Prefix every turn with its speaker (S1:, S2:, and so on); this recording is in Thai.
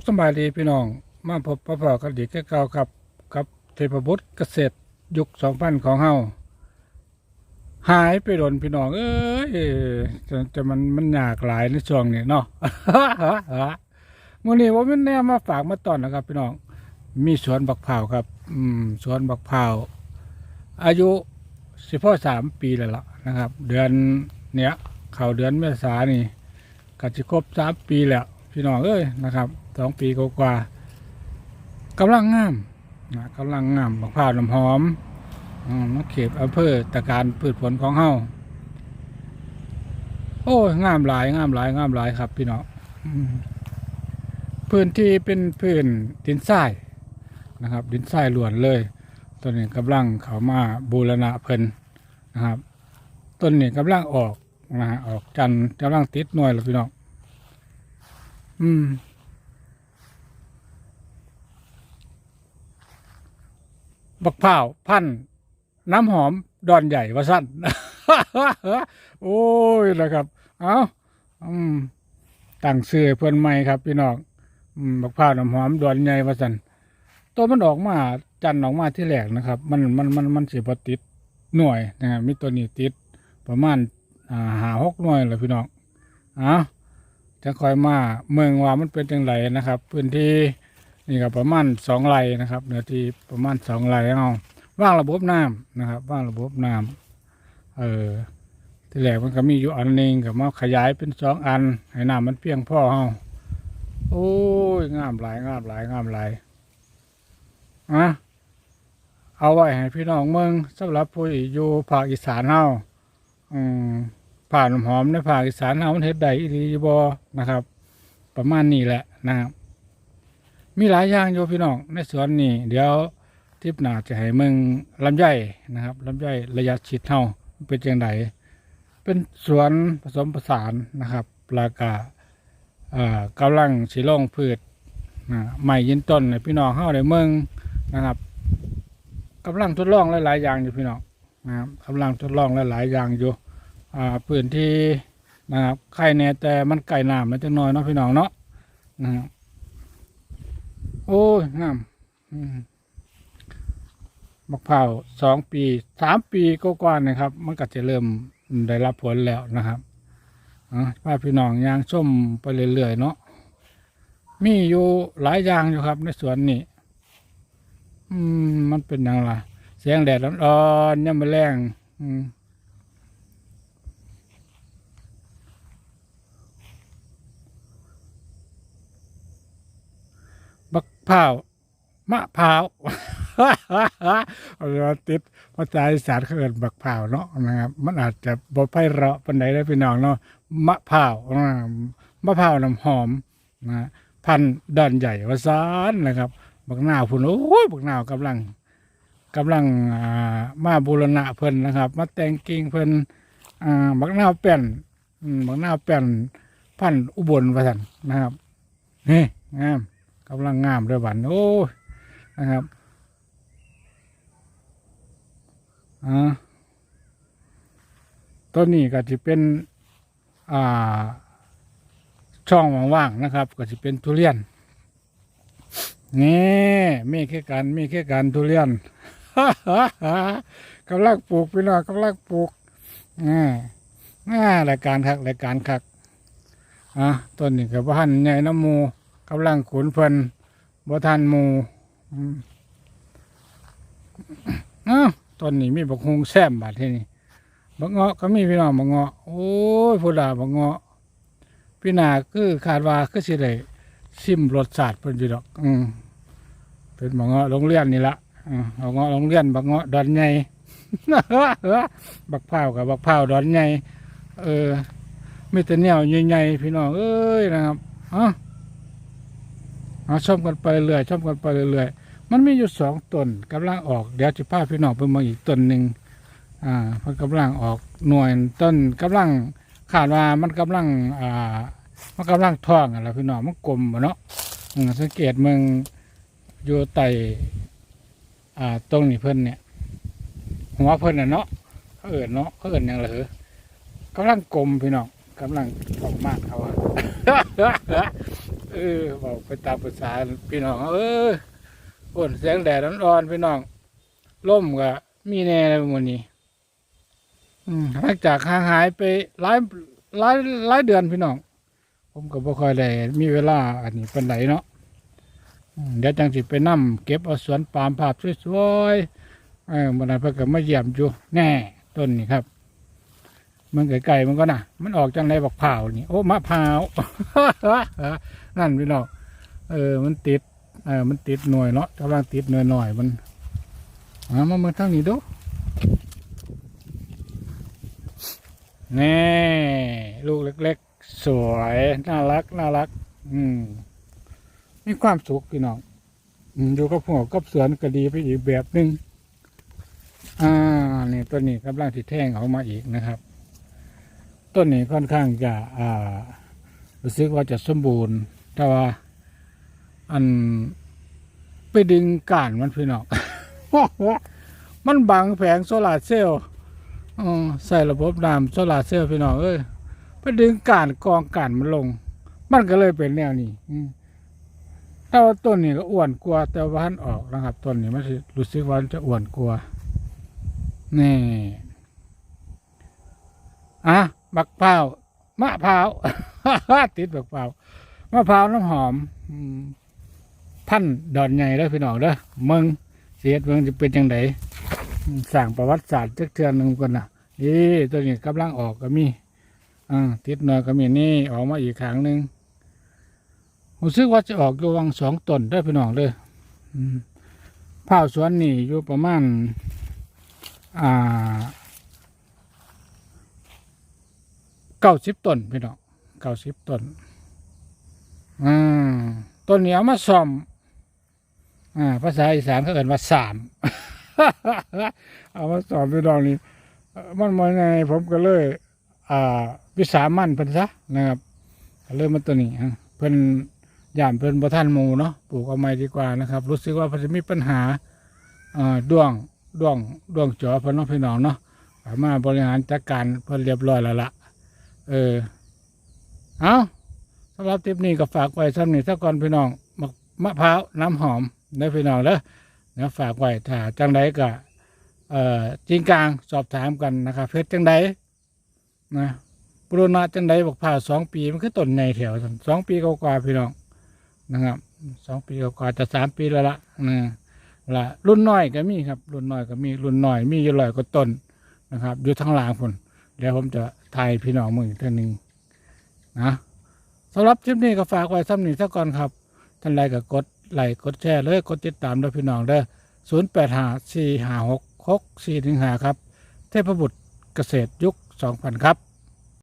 S1: ขสบายดีพี่น้อง มาพบปะพอกันดีแค่เก่ากับกับเทพบุตรเกษตรยุคสองพันของเฮาหายไปโดนพี่น้อง เอ้ยจะจะมันมันยากหลายในช่วงนี้เนาะมื่อนี้ว่ามันแน่มาฝากมาตอนนะครับ พี่น้อง มีสวนบักเผาครับ อืมสวนบักเผาอายุสิพ่อสามปีแล้วล่ะนะครับ เดือนเนี้ยเข้าเดือนเมษานี่ก็จะครบสามปีแล้ว พี่น้องเอ้ยนะครับสองปีกว่าๆกำลังงามนะกำลังงามบักพร้าวน้ำหอมมน้ำเขตอำเภอตะการพืชผลของเฮาโอ้ยงามหลายงามหลายงามหลายครับ พี่น้องพื้นที่เป็นพื้นดินทรายนะครับ ดินทรายล้วนเลยต้นนี้กำลังเขามาบูรณะเพิ่นนะครับต้นนี้กำลังออกนะฮะออกจันทร์กำลังติดหน่วยแล้วพี่น้อง อืม บักเผาพัน น้ำหอม ดอนใหญ่ว่าสั้น โอ้ยนะครับ เอาอืมตั้งเสื้อเพื่อนใหม่ครับ พี่น้องอืมบักเผาน้ำหอม ดอนใหญ่ว่าสั้นตัวมันออกมาจันทร์ออกมาที่แรกนะครับ มันมันมันมันสิบติดหน่วยนะครับมีตัวนี้ติด ประมาณอ่าหาหกหน่วยเลยพี่น้องเอ้า จะคอยมาเมืองว่ามันเป็นจังไรนะครับ พื้นที่นี่ก็ประมาณสองไร่นะครับเนื้อที่ประมาณสองไร่เอาว่างระบบน้ำนะครับว่างระบบน้ำเออที่แรกมันก็มีอยู่อันหนึงกับมาขยายเป็นสองอันให้น้ำมันเพียงพอเฮาโอ้ยงามหลายงามหลายงามหลายอะเอาไว้ให้พี่น้องเมืองสำหรับผู้อยู่ภาคอีสานเฮาอืม ผ่านำหอมในภาอีสานเอามันเฮ็ดได้อีหลีบ่นะครับ ประมาณนี้แหละนะครับ มีหลายอย่างอยู่พี่น้องในสวนนี่เดี๋ยวทิปหนาจะให้มึงลำไยนะครับลำไยระยะชิดเฮาเป็นจังไดเป็นสวนผสมผสานนะครับแล้วก็เอ่อกำลังสิลงพืชนะใหม่ยืนต้นให้พี่น้องเฮาได้เมืองนะครับกำลังทดลองหลายๆอย่างอยู่พี่น้องนะครับกำลังทดลองหลายๆอย่างอยู่ อ่าพื้นที่นะครับไข่แน่แต่มันไก่น้ำมันจะน้อยเนาะพี่น้องเนาะนะครับโอ้ยงามมะพร้าวสองปีสามปีก็กว่านะครับ มันก็จะเริ่มได้รับผลแล้วนะครับอ่าป้าพี่น้องยางส้มไปเรื่อยๆเนาะมีอยู่หลายอย่างอยู่ครับ ในสวนนี้อืมมันเป็นอย่างไรแสงแดดร้อนๆย่ำมแรง อืม บัก พร้าวมะพร้าวเอาติดภาษาอีสานเขาเอินบักพร้าวเนาะนะครับ มันอาจจะบ่ไพเราะปานใดได้พี่น้องเนาะมะพร้าวมะพร้าวน้ำหอมนะพันด้านใหญ่วาซานนะครับบักนาวพุ่นโอ้ยบักนาวกำลังกำลังมาบูรณะเพิ่นนะครับ มาแต่งกิ่งเพิ่นบักนาวแป้นอืมบักนาวแป้นพันอุบลวาซั่นนะครับนี่งาม กำลังงามเลยบันโอ้ยนะครับอ่าต้นนี้ก็จะเป็นอ่าช่องว่างๆนะครับ ก็จะเป็นทุเรียนนี่มีแค่กันมีแค่กันทุเรียนกำลังปลูกพี่น้องกำลังปลูกอ่าอ่ารายการคักรายการคักอะต้นนี้กับพันใหญ่น้ำมู กำลังขุนเพิ่นบ่ทันหมูอ้าวตอนนี้มีบักฮงแซมบาดที่นี่บักเงาะก็มีพี่น้องบักเงาะโอ้ยผู้ดาบักเงาะพี่นาคือคาดว่าคือสิได้ซิมรสชาติเพิ่นอยู่ดอก อืมเป็นบักเงาะโรงเรียนนี่ละอืมบักเงาะโรงเรียนบักเงาะดอนใหญ่บักพร้ากับบักพร้าดอนใหญ่เออมีแต่แนวใหญ่ๆพี่น้องเอ้ยนะครับอ๋อ เอาชมกันไปเรื่อยชมกันไปเรื่อยมันมีอยู่สองต้นกำลังออกเดี๋ยวจะพาพี่น้องไปมองอีกต้นหนึ่งอ่ามันกำลังออกหน่วยต้นกำลังขาดว่ามันกำลังอ่ามันกำลังท้องอะไรพี่น้องมันกลมเนาะสังเกตมึงอยู่ไตอ่าตรงนี้เพิ่นเนี่ยหัวเพิ่นน่ะเนาะเขาเอิญเนาะเขาเอิญยังไงเหรอกำลังกลมพี่น้องกำลังออกมากเขาอะ เออบอกไปตามภาษาพี่น้อง เออฝนแสงแดดอ่อนๆพี่น้องล่มก็มีแน่เลยวันนี้อืมหลังจากห่างหายไปหลายหลายหลายเดือนพี่น้อง ผมก็บ่ค่อยได้มีเวลาอันนี้เป็นไหนเนาะเดี๋ยวจังสิไปนั่มเก็บเอาสวนปาล์มภาพสวยๆเออมันนั้นเพิ่นก็มาเยี่ยมอยู่แน่ต้นนี่ครับ มันไก่ๆมันก็น่ะ มันออกจังไรบอกเผานี่โอ้มะพร้าวนั่นพี่น้องเออ มันติดเออมันติดหน่วยเนาะกำลังติดหน่วยหน่อยมันเอามาเมือทางนี้ดูนี่ลูกเล็ก ๆ สวยน่ารักน่ารัก อืมมีความสุขพี่น้องอยู่กับหัวกับสวนก็ดีไปอีกแบบหนึ่งอ่านี่ตัวนี้กำลังที่แท่งออกมาอีกนะครับ ต้นนี้ค่อนข้างจะอ่ารู้สึกว่าจะสมบูรณ์ แต่ว่า อันไปดึงก้านมันพี่น้องมันบังแผงโซลาร์เซลล์ใส่ระบบน้ำโซลาร์เซลล์พี่น้องเอ้ยไปดึงก้านกองก้านมันลง มันก็เลยเป็นแนวนี้แต่ว่าต้นนี้ก็อ้วนกว่าแต่ว่าหันออกนะครับต้นนี้มันรู้สึกว่าจะอ้วนกว่านี่อะ บักเผาวมะพร้าว ติดบักเผาวมะพร้าวน้ำหอมพันดอนใหญ่เด้อพี่น้องเด้อเมืองเสียดเมืองจะเป็นยังไงสั่งประวัติศาสตร์เจักเทือนหนึ่งกันนะนี่ตัวนี้กำลังออกก็มีอ่าติดหน่อยก็มีนี่ออกมาอีกครั้งหนึ่งผมซึกว่าจะออกอยู่วังสองตนเด้พี่น้องเด้ออืมผ้าสวนนี่อยู่ประมาณ อ่า เก้าสิบต้นพี่น้องเก้าสิบต้นอ่าต้นนี้เอามาซ่อมอ่าภาษาอีสานเขาเอ่นว่าสามเอามาซ่อมพี่น้องนี่มันมาไงผมก็เลย อ่าวิสามันเพิ่นซะนะครับก็เลยมาตัวนี้เพิ่นย่านเพิ่นบ่ทันหมูเนาะปลูกเอาใหม่ดีกว่านะครับ รู้สึกว่าเพิ่นจะมีปัญหาอ่าด้วงด้วงด้วงจอเพิ่นเนาะพี่น้องเนาะสามารถบริหารจัดการเพิ่นเรียบร้อยแล้วล่ะ เออ เอาสำหรับทริปนี้ก็ฝากไว้ซ้ำนี่สักก่อนพี่น้องมะมะพร้าวน้ำหอมได้พี่น้องเด้อเดี๋ยฝากไว้ถ้าจังใดก็เอ่อจริงกลางสอบถามกันนะครับเพชรจังใดนะปรุณะจังใดบอกผ่าสองปีมันคือต้นใหญ่แถวสองปีกว่าพี่น้องนะครับสองปีกว่าจะสามปีแล้วละนะละรุ่นน้อยก็มีครับ รุ่นน้อยก็มีรุ่นน้อยมีอยู่ร้อยกว่าต้นนะครับอยู่ทั้งหลังพุ่น เดี๋ยวผมจะถ่ายพี่น้องมืออกท่านหนึ่งนะสำหรับคลิปนี้ก็ฝากไว้ซ้ำหนึ่งสักก่อนครับท่านไลค์ก็กดไลค์กดแชร์เลยกดติดตามด้วยพี่น้องเด้อศูนย์แปดห้าสี่ห้าหกหกสี่หนึ่งห้าครับ เทพบุตรเกษตรยุคสองพันครับ